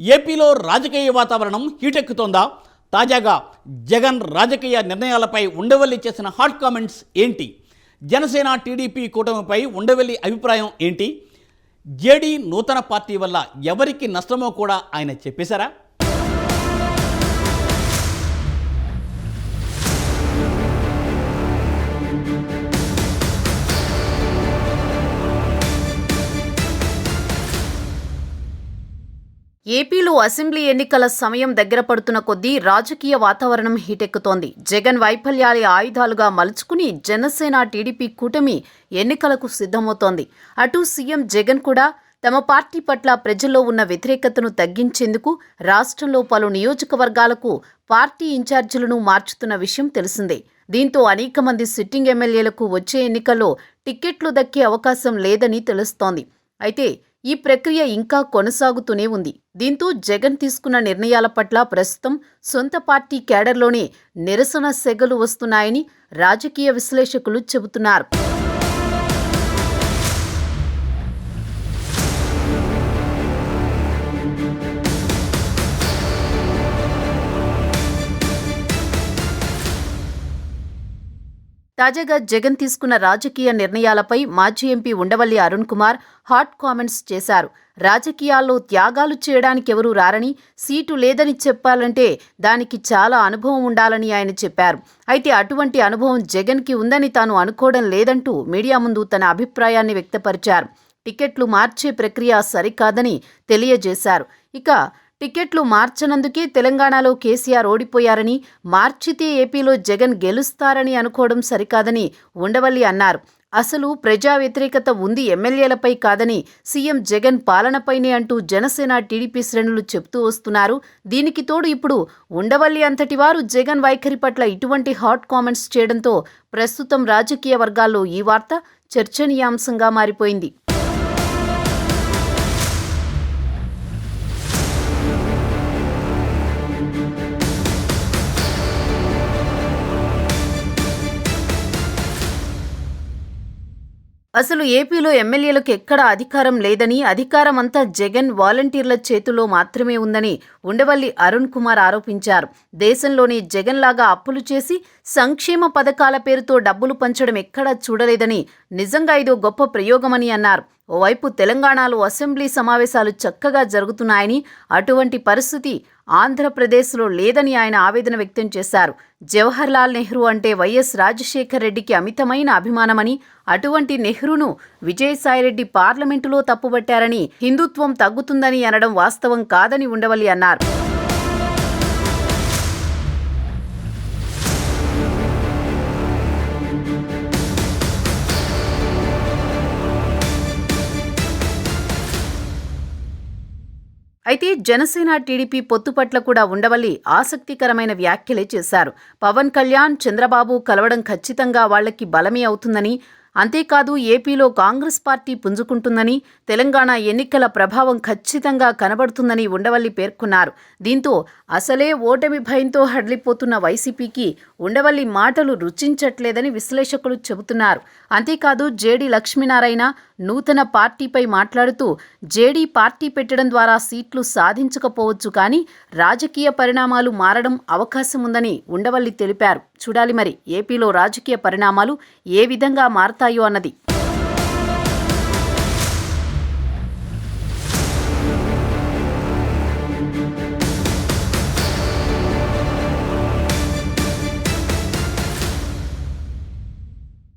ఏపీలో రాజకీయ వాతావరణం హీటెక్కుతోందా? తాజాగా జగన్ రాజకీయ నిర్ణయాలపై ఉండవల్లి చేసిన హాట్ కామెంట్స్ ఏంటి? జనసేన టీడీపీ కూటమిపై ఉండవల్లి అభిప్రాయం ఏంటి? జేడీ నూతన పార్టీ వల్ల ఎవరికి నష్టమో కూడా ఆయన చెప్పేశారా? ఏపీలో అసెంబ్లీ ఎన్నికల సమయం దగ్గర పడుతున్న కొద్దీ రాజకీయ వాతావరణం హీటెక్కుతోంది. జగన్ వైఫల్యాలే ఆయుధాలుగా మలుచుకుని జనసేన టీడీపీ కూటమి ఎన్నికలకు సిద్ధమవుతోంది. అటు సీఎం జగన్ కూడా తమ పార్టీ పట్ల ప్రజల్లో ఉన్న వ్యతిరేకతను తగ్గించేందుకు రాష్ట్రంలో పలు నియోజకవర్గాలకు పార్టీ ఇన్ఛార్జీలను మార్చుతున్న విషయం తెలిసిందే. దీంతో అనేక మంది సిట్టింగ్ ఎమ్మెల్యేలకు వచ్చే ఎన్నికల్లో టిక్కెట్లు దక్కే అవకాశం లేదని తెలుస్తోంది. అయితే ఈ ప్రక్రియ ఇంకా కొనసాగుతూనే ఉంది. దీంతో జగన్ తీసుకున్న నిర్ణయాల పట్ల ప్రస్తుతం సొంత పార్టీ కేడర్లోనే నిరసన సెగలు వస్తున్నాయని రాజకీయ విశ్లేషకులు చెబుతున్నారు. తాజాగా జగన్ తీసుకున్న రాజకీయ నిర్ణయాలపై మాజీ MP Undavalli Arun Kumar hot comments చేశారు. రాజకీయాల్లో త్యాగాలు చేయడానికి ఎవరూ రారని సీటు లేదని చెప్పాలంటే దానికి చాలా అనుభవం ఉండాలని ఆయన చెప్పారు. అయితే అటువంటి అనుభవం జగన్కి ఉందని తాను అనుకోవడం లేదంటూ మీడియా ముందు తన అభిప్రాయాన్ని వ్యక్తపరిచారు. టికెట్లు మార్చే ప్రక్రియ సరికాదని తెలియజేశారు. ఇక టికెట్లు మార్చనందుకే తెలంగాణలో కేసీఆర్ ఓడిపోయారని మార్చితే ఏపీలో జగన్ గెలుస్తారని అనుకోవడం సరికాదని ఉండవల్లి అన్నారు. అసలు ప్రజా వ్యతిరేకత ఉంది ఎమ్మెల్యేలపై కాదని సీఎం జగన్ పాలనపైనే అంటూ జనసేన టీడీపీ శ్రేణులు చెబుతూ వస్తున్నారు. దీనికి తోడు ఇప్పుడు ఉండవల్లి అంతటి వారు జగన్ వైఖరి పట్ల ఇటువంటి హాట్ కామెంట్స్ చేయడంతో ప్రస్తుతం రాజకీయ వర్గాల్లో ఈ వార్త చర్చనీయాంశంగా మారిపోయింది. అసలు ఏపీలో ఎమ్మెల్యేలకు ఎక్కడ అధికారం లేదని అధికారం అంతా జగన్ వాలంటీర్ల చేతిలో మాత్రమే ఉందని ఉండవల్లి అరుణ్ కుమార్ ఆరోపించారు. దేశంలోని జగన్ లాగా అప్పులు చేసి సంక్షేమ పథకాల పేరుతో డబ్బులు పంచడం ఎక్కడా చూడలేదని నిజంగా ఇదో గొప్ప ప్రయోగమని అన్నారు. ఓవైపు తెలంగాణలో అసెంబ్లీ సమావేశాలు చక్కగా జరుగుతున్నాయని అటువంటి పరిస్థితి ఆంధ్రప్రదేశ్లో లేదని ఆయన ఆవేదన వ్యక్తం చేశారు. జవహర్లాల్ నెహ్రూ అంటే వైఎస్ రాజశేఖర్ రెడ్డికి అమితమైన అభిమానమని అటువంటి నెహ్రూను విజయసాయిరెడ్డి పార్లమెంటులో తప్పుబట్టారని హిందుత్వం తగ్గుతుందని అనడం వాస్తవం కాదని ఉండవల్లి అన్నారు. అయితే జనసేన టీడీపీ పొత్తు పట్ల కూడా ఉండవల్లి ఆసక్తికరమైన వ్యాఖ్యలే చేశారు. పవన్ కళ్యాణ్ చంద్రబాబు కలవడం ఖచ్చితంగా వాళ్ళకి బలమే అవుతుందని అంతేకాదు ఏపీలో కాంగ్రెస్ పార్టీ పుంజుకుంటుందని తెలంగాణ ఎన్నికల ప్రభావం ఖచ్చితంగా కనబడుతుందని ఉండవల్లి పేర్కొన్నారు. దీంతో అసలే ఓటమి భయంతో హడలిపోతున్న వైసీపీకి ఉండవల్లి మాటలు రుచించట్లేదని విశ్లేషకులు చెబుతున్నారు. అంతేకాదు జేడి లక్ష్మీనారాయణ నూతన పార్టీపై మాట్లాడుతూ జేడీ పార్టీ పెట్టడం ద్వారా సీట్లు సాధించకపోవచ్చు కానీ రాజకీయ పరిణామాలు మారడం అవకాశం ఉందని ఉండవల్లి తెలిపారు. చూడాలి మరి. ఏపీలో రాజకీయ పరిణామాలు ఏ విధంగా మారతాయో అన్నది